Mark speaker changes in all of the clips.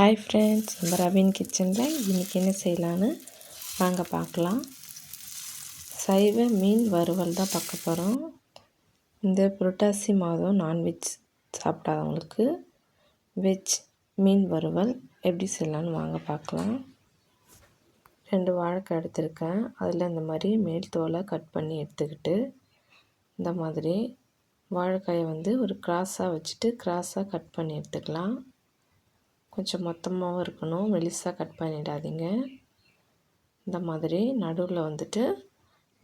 Speaker 1: Hi friends நம்ம ravine கிச்சனில் இன்றைக்கி என்ன செய்யலான்னு வாங்க பார்க்கலாம். சைவ மீன் வறுவல் தான் பார்க்க போகிறோம் இந்த புரட்டாசி மாதம் நான்வெஜ் சாப்பிடாதவங்களுக்கு வெஜ் மீன் வறுவல் எப்படி செய்யலான்னு வாங்க பார்க்கலாம். ரெண்டு வாழைக்காய் எடுத்திருக்கேன். அதில் இந்த மாதிரி மேல் தோலை கட் பண்ணி எடுத்துக்கிட்டு இந்த மாதிரி வாழைக்காயை வந்து ஒரு கிராஸாக வச்சுட்டு கிராஸாக கட் பண்ணி எடுத்துக்கலாம். கொஞ்சம் மொத்தமாகவும் இருக்கணும். மெலிசாக கட் பண்ணிடாதீங்க. இந்த மாதிரி நடுவில் வந்துட்டு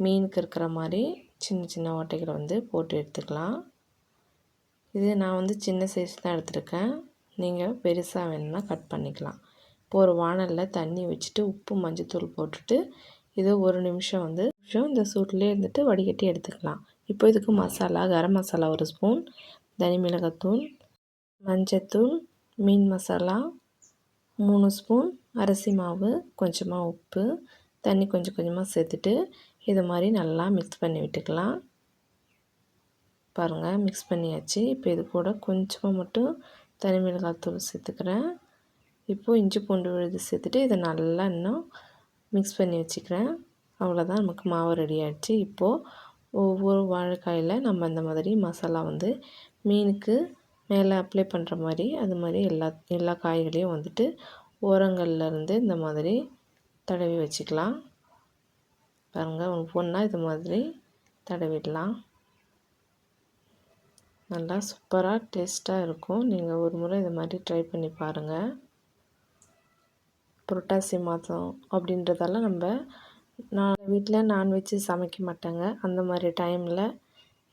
Speaker 1: மீனுக்கு இருக்கிற மாதிரி சின்ன சின்ன ஓட்டைகளை வந்து போட்டு எடுத்துக்கலாம். இது நான் வந்து சின்ன சைஸ் தான் எடுத்திருக்கேன். நீங்கள் பெருசாக வேணும்னா கட் பண்ணிக்கலாம். இப்போ ஒரு வானலில் தண்ணி வச்சுட்டு உப்பு மஞ்சத்தூள் போட்டுட்டு இதை ஒரு நிமிஷம் வந்து நிமிஷம் இந்த சூட்லேயே இருந்துட்டு வடிகட்டி எடுத்துக்கலாம். இப்போ இதுக்கு மசாலா கரம் மசாலா ஒரு ஸ்பூன் தனி மிளகாத்தூள் மஞ்சத்தூள் மீன் மசாலா மூணு ஸ்பூன் அரிசி மாவு கொஞ்சமாக உப்பு தண்ணி கொஞ்சம் கொஞ்சமாக சேர்த்துட்டு இது மாதிரி நல்லா மிக்ஸ் பண்ணி விட்டுக்கலாம். பாருங்கள் மிக்ஸ் பண்ணியாச்சு. இப்போ இது கூட கொஞ்சமாக மட்டும் தனி மிளகாத்தூள் சேர்த்துக்கிறேன். இப்போது இஞ்சி பூண்டு விழுது சேர்த்துட்டு இதை நல்லா இன்னும் மிக்ஸ் பண்ணி வச்சுக்கிறேன். அவ்வளோதான் நமக்கு மாவு ரெடி ஆகிடுச்சு இப்போது ஒவ்வொரு வாழைக்காயில் நம்ம அந்த மாதிரி மசாலா வந்து மீனுக்கு மேலே அப்ளை பண்ணுற மாதிரி அது மாதிரி எல்லா எல்லா காய்களையும் வந்துட்டு ஓரங்கள்லேருந்து இந்த மாதிரி தடவி வச்சுக்கலாம். பாருங்கள் ஒவ்வொன்றா இது மாதிரி தடவிடலாம். நல்லா சூப்பராக டேஸ்ட்டாக இருக்கும். நீங்கள் ஒரு முறை இது மாதிரி ட்ரை பண்ணி பாருங்கள் புரட்டாசி மாதம் அப்படின்றதால நம்ம நான் வீட்டில் நான்வெஜ்ஜு சமைக்க மாட்டாங்க. அந்த மாதிரி டைமில்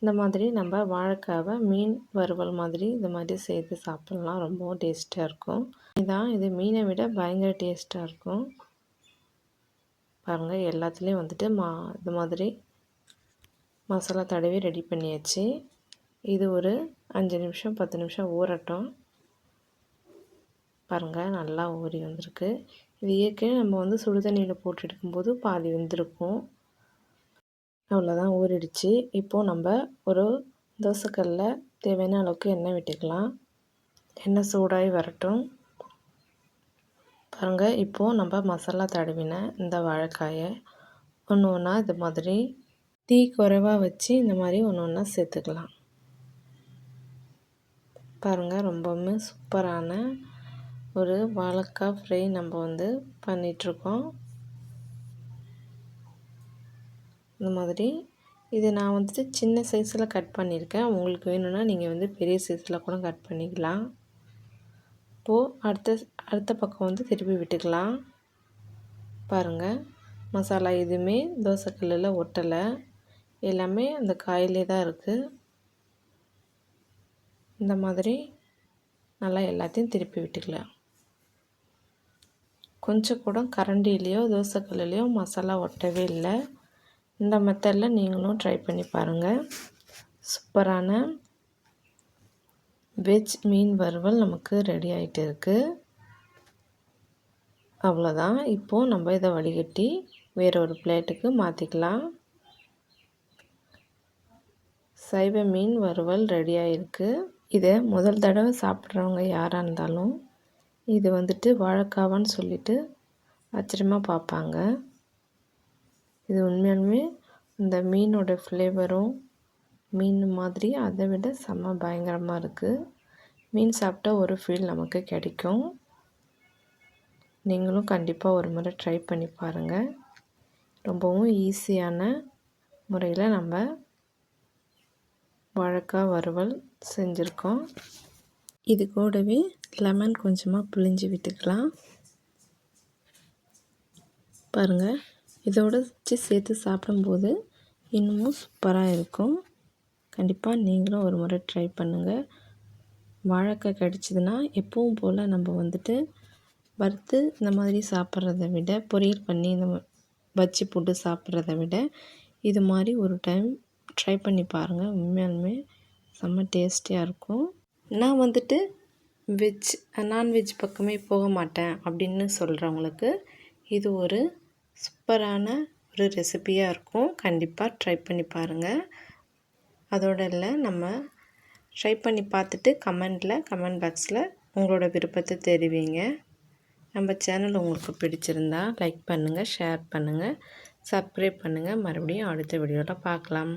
Speaker 1: இந்த மாதிரி நம்ம வாழைக்காவை மீன் வறுவல் மாதிரி இந்த மாதிரி செய்து சாப்பிட்லாம். ரொம்பவும் டேஸ்ட்டாக இருக்கும். இதான் இது மீனை விட பயங்கர டேஸ்ட்டாக இருக்கும். பாருங்கள் எல்லாத்துலேயும் வந்துட்டு மா இது மாதிரி மசாலா தடவி ரெடி பண்ணியாச்சு. இது ஒரு அஞ்சு நிமிஷம் பத்து நிமிஷம் ஊறட்டும். பாருங்கள் நல்லா ஊறி வந்திருக்கு. இது ஏற்கனவே நம்ம வந்து சுடுதண்ணியில் போட்டு எடுக்கும்போது பாதி வெந்திருக்கும். அவ்வளோதான் ஊறிடுச்சு. இப்போது நம்ம ஒரு தோசைக்கல்லில் தேவையான அளவுக்கு எண்ணெய் விட்டுக்கலாம். எண்ணெய் சூடாகி வரட்டும். பாருங்கள் இப்போது நம்ம மசாலா தடவின இந்த வாழைக்காயை ஒன்று ஒன்றா இது மாதிரி தீ குறைவாக வச்சு இந்த மாதிரி ஒன்று ஒன்றா சேர்த்துக்கலாம். பாருங்கள் ரொம்பவுமே சூப்பரான ஒரு வாழைக்காய் ஃப்ரை நம்ம வந்து பண்ணிகிட்ருக்கோம் இந்த மாதிரி. இது நான் வந்துட்டு சின்ன சைஸில் கட் பண்ணியிருக்கேன். உங்களுக்கு வேணும்னா நீங்கள் வந்து பெரிய சைஸில் கூட கட் பண்ணிக்கலாம். இப்போது அடுத்த அடுத்த பக்கம் வந்து திருப்பி விட்டுக்கலாம். பாருங்கள் மசாலா எதுவுமே தோசைக்கல்லில் ஒட்டலை. எல்லாமே அந்த காயிலே தான் இருக்குது இந்த மாதிரி நல்லா எல்லாத்தையும் திருப்பி விட்டுக்கலாம். கொஞ்சம் கூட கரண்டிலேயோ தோசைக்கல்லையோ மசாலா ஒட்டவே இல்லை. இந்த மெத்தடில் நீங்களும் ட்ரை பண்ணி பாருங்கள் சூப்பரான வெஜ் மீன் வறுவல் நமக்கு ரெடி ஆகிட்டு இருக்குது அவ்வளோதான் இப்போது நம்ம இதை வடிகட்டி வேற ஒரு பிளேட்டுக்கு மாற்றிக்கலாம் சைவ மீன் வறுவல் ரெடி ஆகிருக்கு இதை முதல் தடவை சாப்பிட்றவங்க யாராக இருந்தாலும் இது வந்துட்டு வாழைக்காவான்னு சொல்லிவிட்டு ஆச்சரியமாக பார்ப்பாங்க. இது உண்மையாலுமே இந்த மீனோட ஃப்ளேவரும் மீன் மாதிரி அதை விட செம்ம பயங்கரமாக இருக்குது மீன் சாப்பிட்டா ஒரு ஃபீல் நமக்கு கிடைக்கும். நீங்களும் கண்டிப்பாக ஒரு முறை ட்ரை பண்ணி பாருங்கள் ரொம்பவும் ஈஸியான முறையில் நம்ம வாழைக்காய் வறுவல் செஞ்சுருக்கோம். இது கூடவே லெமன் கொஞ்சமாக புளிஞ்சு விட்டுக்கலாம். பாருங்கள் இதோடு வச்சு சேர்த்து சாப்பிடும்போது இன்னமும் சூப்பராக இருக்கும். கண்டிப்பாக நீங்களும் ஒரு முறை ட்ரை பண்ணுங்கள் வாழைக்காய் கிடச்சிதுன்னா எப்பவும் போல் நம்ம வந்துட்டு வறுத்து இந்த மாதிரி சாப்பிட்றத விட பொரியல் பண்ணி இந்த வச்சு போட்டு சாப்பிட்றத விட இது மாதிரி ஒரு டைம் ட்ரை பண்ணி பாருங்கள் உண்மையாலுமே செம்ம டேஸ்டியாக இருக்கும். நான் வந்துட்டு வெஜ் நான்வெஜ் பக்கமே போக மாட்டேன் அப்படின்னு சொல்கிறவங்களுக்கு இது ஒரு சூப்பரான ஒரு ரெசிபியாக இருக்கும். கண்டிப்பாக ட்ரை பண்ணி பாருங்கள் அதோட இல்லை நம்ம ட்ரை பண்ணி பார்த்துட்டு கமெண்டில் கமெண்ட் பாக்ஸில் உங்களோட விருப்பத்தை தெரிவிங்க. நம்ம சேனல் உங்களுக்கு பிடிச்சிருந்தா லைக் பண்ணுங்கள் ஷேர் பண்ணுங்கள் சப்ஸ்கிரைப் பண்ணுங்கள் மறுபடியும் அடுத்த வீடியோவில் பார்க்கலாம்.